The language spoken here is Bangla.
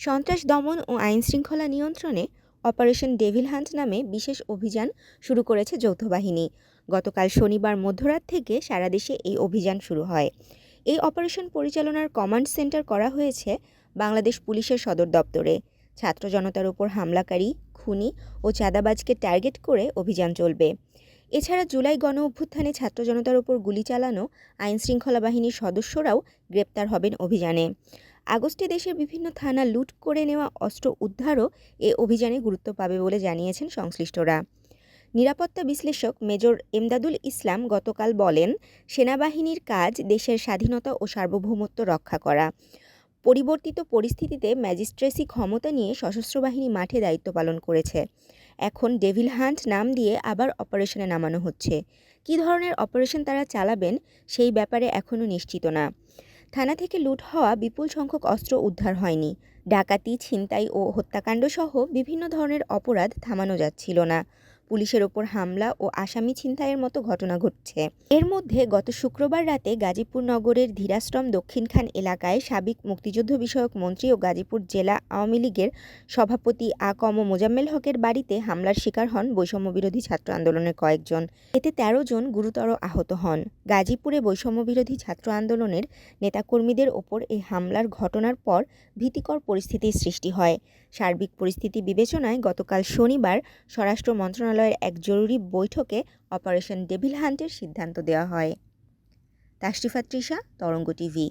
সন্ত্রাস দমন ও আইন শৃঙ্খলা নিয়ন্ত্রণে অপারেশন ডেভিল হান্ট নামে বিশেষ অভিযান শুরু করেছে যৌথ বাহিনী। গতকাল শনিবার মধ্যরাত থেকে সারা দেশে এই অভিযান শুরু হয়। এই অপারেশন পরিচালনার কমান্ড সেন্টার করা হয়েছে বাংলাদেশ পুলিশের সদর দপ্তরে। ছাত্র জনতার উপর হামলাকারী, খুনি ও চাঁদাবাজকে টার্গেট করে অভিযান চলবে। এছাড়া জুলাই গণ অভ্যুত্থানে ছাত্র জনতার উপর গুলি চালানো আইনশৃঙ্খলা বাহিনীর সদস্যরাও গ্রেপ্তার হবেন অভিযানে। আগস্টে দেশের বিভিন্ন থানা লুট করে নেওয়া অস্ত্র উদ্ধারও এ অভিযানে গুরুত্ব পাবে বলে জানিয়েছেন সংশ্লিষ্টরা। নিরাপত্তা বিশ্লেষক মেজর এমদাদুল ইসলাম গতকাল বলেন, সেনাবাহিনীর কাজ দেশের স্বাধীনতা ও সার্বভৌমত্ব রক্ষা করা। পরিবর্তিত পরিস্থিতিতে ম্যাজিস্ট্রেসি ক্ষমতা নিয়ে সশস্ত্র বাহিনী মাঠে দায়িত্ব পালন করেছে। এখন ডেভিল হান্ট নাম দিয়ে আবার অপারেশনে নামানো হচ্ছে। কী ধরনের অপারেশন তারা চালাবেন সেই ব্যাপারে এখনও নিশ্চিত না। থানা থেকে লুট হওয়া বিপুল সংখ্যক অস্ত্র উদ্ধার হয়নি। ডাকাতি, ছিনতাই ও হত্যাকাণ্ড সহ বিভিন্ন ধরনের অপরাধ থামানো যাচ্ছিল না। পুলিশের ওপর হামলা ও আসামি ছিনতাইয়ের মতো ঘটনা ঘটছে। এর মধ্যে গত শুক্রবার রাতে গাজীপুর নগরের ধীরাশ্রম দক্ষিণখান এলাকায় সাবেক মুক্তিযুদ্ধ বিষয়ক মন্ত্রী ও গাজীপুর জেলা আওয়ামী লীগের সভাপতি আ কম মোজাম্মেল হকের বাড়িতে হামলার শিকার হন বৈষম্য বিরোধী ছাত্র আন্দোলনের কয়েকজন। এতে ১৩ জন গুরুতর আহত হন। গাজীপুরে বৈষম্য বিরোধী ছাত্র আন্দোলনের নেতাকর্মীদের ওপর এই হামলার ঘটনার পর ভীতিকর পরিস্থিতির সৃষ্টি হয়। সার্বিক পরিস্থিতি বিবেচনায় গতকাল শনিবার স্বরাষ্ট্র মন্ত্রণালয়ের এক জরুরি বৈঠকে অপারেশন ডেভিল হান্টের সিদ্ধান্ত দেওয়া হয়। তাশরিফা তৃষা তরঙ্গ টিভি।